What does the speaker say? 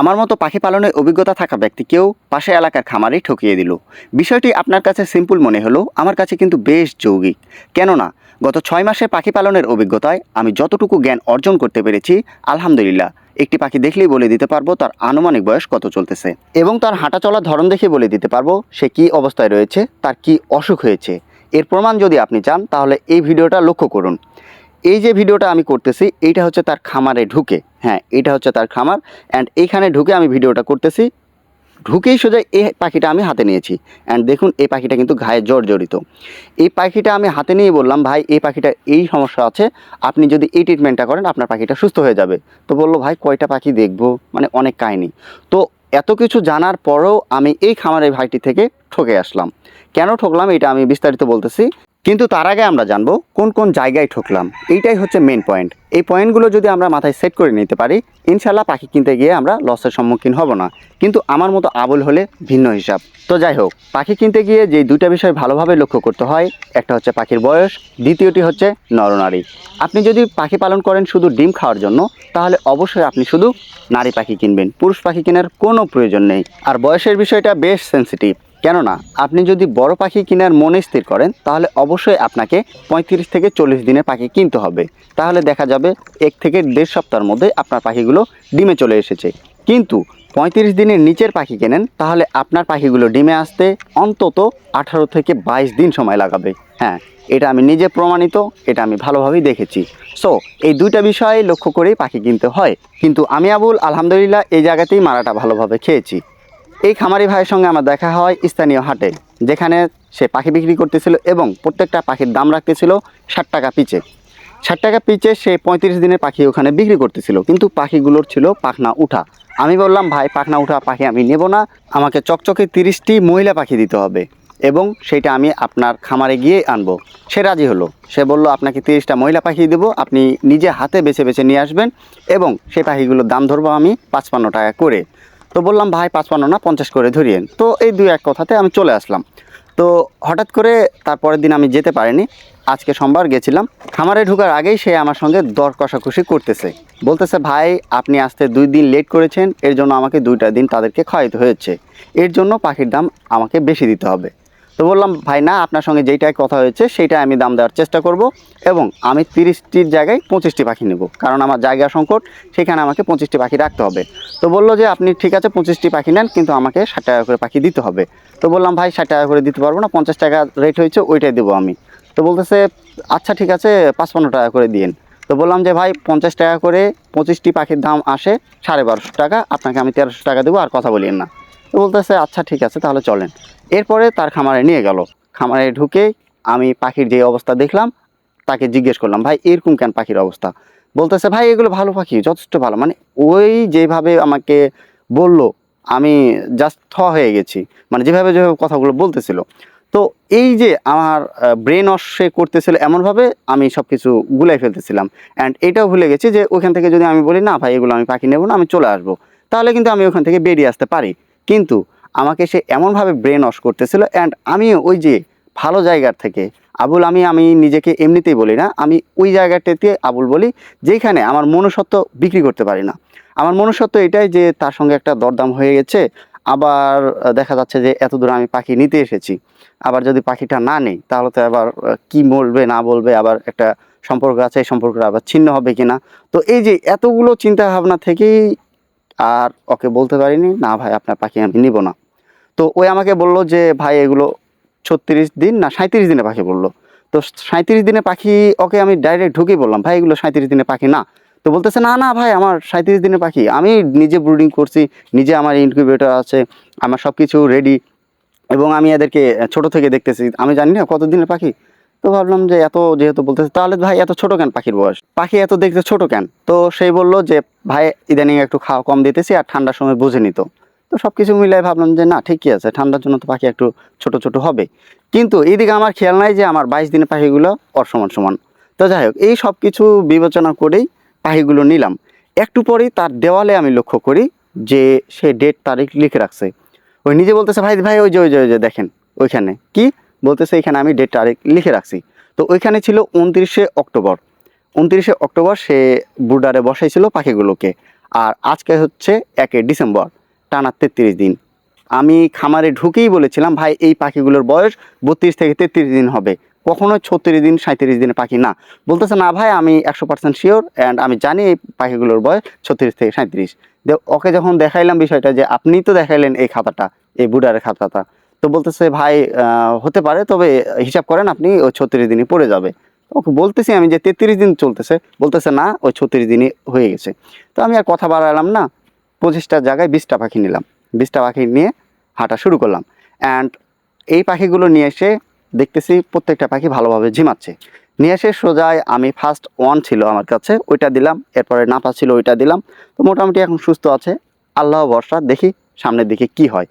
আমার মতো পাখি পালনের অভিজ্ঞতা থাকা ব্যক্তিকেও পাশে এলাকার খামারে ঠকিয়ে দিল। বিষয়টি আপনার কাছে সিম্পল মনে হলো, আমার কাছে কিন্তু বেশ যৌগিক। কেননা, গত ছয় মাসে পাখি পালনের অভিজ্ঞতায় আমি যতটুকু জ্ঞান অর্জন করতে পেরেছি, আলহামদুলিল্লাহ, একটি পাখি দেখলেই বলে দিতে পারব তার আনুমানিক বয়স কত চলতেছে। এবং তার হাঁটা চলার ধরন দেখে বলে দিতে পারব সে কি অবস্থায় রয়েছে, তার কি অসুখ হয়েছে। এর প্রমাণ যদি আপনি চান, তাহলে এই ভিডিওটা লক্ষ্য করুন। এই যে ভিডিওটা আমি করতেছি, এইটা হচ্ছে তার খামারে ঢুকে। হ্যাঁ এটা হচ্ছে তার খামার। অ্যান্ড এইখানে ঢুকে আমি ভিডিওটা করতেছি। ঢুকেই সোজা এই পাখিটা আমি হাতে নিয়েছি। অ্যান্ড দেখুন, এই পাখিটা কিন্তু ঘায়ে জড় জড়িত। এই পাখিটা আমি হাতে নিয়ে বললাম, ভাই, এই পাখিটার এই সমস্যা আছে। আপনি যদি এই ট্রিটমেন্টটা করেন, আপনার পাখিটা সুস্থ হয়ে যাবে। তো বলল, ভাই, কয়টা পাখি দেখব? মানে অনেক কাহিনি। তো এত কিছু জানার পরেও আমি এই খামারের ভাইটি থেকে ঠকে আসলাম। কেন ঠকলাম? এটা আমি বিস্তারিত বলতেছি। কিন্তু তার আগে আমরা জানব কোন কোন জায়গায় ঠকলাম। এইটাই হচ্ছে মেন পয়েন্ট এই পয়েন্টগুলো যদি আমরা মাথায় সেট করে নিতে পারি ইনশাল্লাহ পাখি কিনতে গিয়ে আমরা লসের সম্মুখীন হব না। কিন্তু আমার মতো আবুল হলে ভিন্ন হিসাব। তো যাই হোক, পাখি কিনতে গিয়ে যে দুইটা বিষয় ভালোভাবে লক্ষ্য করতে হয়, একটা হচ্ছে পাখির বয়স, দ্বিতীয়টি হচ্ছে নরনারী। আপনি যদি পাখি পালন করেন শুধু ডিম খাওয়ার জন্য, তাহলে অবশ্যই আপনি শুধু নারী পাখি কিনবেন। পুরুষ পাখি কেনার কোনো প্রয়োজন নেই। আর বয়সের বিষয়টা বেশ সেন্সিটিভ কেননা আপনি যদি বড় পাখি কেনার মনে স্থির করেন, তাহলে অবশ্যই আপনাকে পঁয়ত্রিশ থেকে চল্লিশ দিনের পাখি কিনতে হবে। তাহলে দেখা যাবে এক থেকে দেড় সপ্তাহের মধ্যে আপনার পাখিগুলো ডিমে চলে এসেছে। কিন্তু পঁয়ত্রিশ দিনের নিচের পাখি কেনেন, তাহলে আপনার পাখিগুলো ডিমে আসতে অন্তত আঠারো থেকে বাইশ দিন সময় লাগাবে। হ্যাঁ এটা আমি নিজে প্রমাণিত, এটা আমি ভালোভাবেই দেখেছি। সো এই দুইটা বিষয় লক্ষ্য করেই পাখি কিনতে হয়। কিন্তু আমি আবুল, আলহামদুলিল্লাহ, এই জায়গাতেই মারাটা ভালোভাবে খেয়েছি। এই খামারি ভাইয়ের সঙ্গে আমার দেখা হয় স্থানীয় হাটে, যেখানে সে পাখি বিক্রি করতেছিল এবং প্রত্যেকটা পাখির দাম রাখতেছিল ষাট টাকা পিচে। ষাট টাকা পিচে সে পঁয়ত্রিশ দিনের পাখি ওখানে বিক্রি করতেছিল, কিন্তু পাখিগুলোর ছিল পাখনা উঠা। আমি বললাম, ভাই, পাখনা উঠা পাখি আমি নেব না, আমাকে চকচকে তিরিশটি মহিলা পাখি দিতে হবে এবং সেটা আমি আপনার খামারে গিয়ে আনব। সে রাজি হলো। সে বলল, আপনাকে তিরিশটা মহিলা পাখি দেবো, আপনি নিজে হাতে বেছে বেছে নিয়ে আসবেন এবং সেই পাখিগুলোর দাম ধরবো আমি পাঁচপান্ন টাকা করে। তো বললাম, ভাই, পাঁচপান্ন না, পঞ্চাশ করে ধরিয়েন। তো এই দুই এক কথাতে আমি চলে আসলাম। তো হঠাৎ করে তারপরের দিন আমি যেতে পারিনি। আজকে সোমবার গেছিলাম। খামারে ঢুকার আগেই সে আমার সঙ্গে দর কষাকষি করতেছে। বলতেছে, ভাই, আপনি আসতে দুই দিন লেট করেছেন। এর জন্য আমাকে দুইটা দিন তাদেরকে খাওয়াইতে হয়েছে। এর জন্য পাখির দাম আমাকে বেশি দিতে হবে। তো বললাম, ভাই, না, আপনার সঙ্গে যেইটাই কথা হয়েছে, সেইটাই আমি দাম দেওয়ার চেষ্টা করব এবং আমি তিরিশটির জায়গায় পঁচিশটি পাখি নেব। কারণ আমার জায়গা সংকট, সেখানে আমাকে পঁচিশটি পাখি রাখতে হবে। তো বলল যে, আপনি ঠিক আছে, পঁচিশটি পাখি নেন, কিন্তু আমাকে ষাট টাকা করে পাখি দিতে হবে। তো বললাম, ভাই, ষাট টাকা করে দিতে পারব না, পঞ্চাশ টাকা রেট হয়েছে, ওইটাই দেবো আমি। তো বলতেছে আচ্ছা ঠিক আছে, পাঁচপান্ন টাকা করে দিন তো বললাম যে, ভাই, পঞ্চাশ টাকা করে পঁচিশটি পাখির দাম আসে সাড়ে বারোশো টাকা, আপনাকে আমি তেরোশো টাকা দেবো, আর কথা বলিয়েন না। তো বলতেছে আচ্ছা ঠিক আছে, তাহলে চলেন। এরপরে তার খামারে নিয়ে গেল। খামারে ঢুকে আমি পাখির যে অবস্থা দেখলাম, তাকে জিজ্ঞেস করলাম, ভাই, এরকম কেন পাখির অবস্থা? বলতেছে, ভাই, এগুলো ভালো পাখি, যথেষ্ট ভালো। মানে ওই যেভাবে আমাকে বলল, আমি জাস্ট থ হয়ে গেছি। মানে যেভাবে যেভাবে কথাগুলো বলতেছিল। তো এই যে আমার ব্রেন ওয়াশ সে করতেছিল এমনভাবে আমি সব কিছু গুলাই ফেলতেছিলাম। অ্যান্ড এটাও ভুলে গেছি যে ওখান থেকে যদি আমি বলি, না, ভাই, এগুলো আমি পাখি নেব না, আমি চলে আসব। তাহলে কিন্তু আমি ওখান থেকে বেরিয়ে আসতে পারি। কিন্তু আমাকে সে এমনভাবে ব্রেন ওয়াশ করতেছিল অ্যান্ড আমিও ওই যে ভালো জায়গার থেকে, আবুল আমি আমি নিজেকে এমনিতেই বলি না, আমি ওই জায়গাটাতে আবুল বলি যেখানে আমার মনুষ্যত্ব বিক্রি করতে পারি না। আমার মনুষ্যত্ব এটাই যে তার সঙ্গে একটা দরদাম হয়ে গেছে, আবার দেখা যাচ্ছে যে এত দূর আমি পাখি নিতে এসেছি, আবার যদি পাখিটা না নেই, তাহলে তো আবার কি বলবে, না বলবে, আবার একটা সম্পর্ক আছে, এই সম্পর্কটা আবার ছিন্ন হবে কিনা? তো এই যে এতগুলো চিন্তা ভাবনা থেকেই আর ওকে বলতে পারিনি, না ভাই, আপনার পাখি আমি নিব না। তো ওই আমাকে বলল যে, ভাই, এগুলো ছত্রিশ দিন না সাঁত্রিশ দিনে পাখি বলল। তো সাঁত্রিশ দিনে পাখি ওকে আমি ডাইরেক্ট ঢুকেই বললাম, ভাই, এগুলো সাঁত্রিশ দিনে পাখি না। তো বলতেছে, না না ভাই, আমার সাঁত্রিশ দিনে পাখি। আমি নিজে ব্রুডিং করছি, নিজে আমার ইনকিউবেটর আছে, আমার সব কিছু রেডি এবং আমি এদেরকে ছোট থেকে দেখতেছি। আমি জানি না কত দিনের পাখি? তো ভাবলাম যে এত যেহেতু বলতেছে, তাহলে ভাই এত ছোট কেন পাখির বয়স? পাখি এত দেখতে ছোট কেন? তো সেই বলল যে, ভাই, ইদানিং একটু খাওয়া কম দিতেছি আর ঠান্ডার সময় বুঝে নিত। তো সব কিছু মিলাই ভাবলাম যে, না, ঠিকই আছে, ঠান্ডার জন্য তো পাখি একটু ছোট ছোট হবে। কিন্তু এইদিকে আমার খেয়াল নাই যে, আমার বাইশ দিনের পাখিগুলো ওর সমান। সমান তো যাই হোক, এই সব কিছু বিবেচনা করেই পাখিগুলো নিলাম। একটু পরেই তার দেওয়ালে আমি লক্ষ্য করি যে, সে ডেট তারিখ লিখে রাখছে। ওই নিজে বলতেছে, ভাই ভাই, ওই যে ওই যে ওই যে, দেখেন, ওইখানে। কি? বলতেছে এখানে আমি ডেট তারিখ লিখে রাখছি। তো ওইখানে ছিল উনত্রিশে অক্টোবর। উনত্রিশে অক্টোবর সে বুডারে বসাইছিল পাখিগুলোকে। আর আজকে হচ্ছে একে ডিসেম্বর, টানা তেত্রিশ দিন। আমি খামারে ঢুকেই বলেছিলাম, ভাই, এই পাখিগুলোর বয়স বত্রিশ থেকে তেত্রিশ দিন হবে। কখনো ছত্রিশ দিন সাঁত্রিশ দিনের পাখি না। বলতেছে, না ভাই, আমি একশো পার্সেন্ট শিওর অ্যান্ড আমি জানি এই পাখিগুলোর বয়স ছত্রিশ থেকে সাঁত্রিশ ওকে যখন দেখাইলাম বিষয়টা যে আপনিই তো দেখাইলেন এই খাতাটা, এই বুডারের খাতাটা তো বলতেছে, ভাই হতে পারে, তবে হিসাব করেন আপনি, ওই ছত্রিশ দিনই পড়ে যাবে। ওকে বলতেছি আমি যে, তেত্রিশ দিন চলতেছে। বলতেছে, না, ওই ছত্রিশ দিনই হয়ে গেছে। তো আমি আর কথা বাড়ালাম না পঁচিশটার জায়গায় বিশটা পাখি নিলাম। বিশটা পাখি নিয়ে হাঁটা শুরু করলাম। অ্যান্ড এই পাখিগুলো নিয়ে এসে দেখতেছি, প্রত্যেকটা পাখি ভালোভাবে ঝিমাচ্ছে। নিয়ে এসে সোজায় আমি ফার্স্ট ওয়ান ছিল আমার কাছে, ওইটা দিলাম। এরপরে নাপা ছিল, ওইটা দিলাম। তো মোটামুটি এখন সুস্থ আছে। আল্লাহ বর্ষা দেখি সামনের দিকে কি হয়।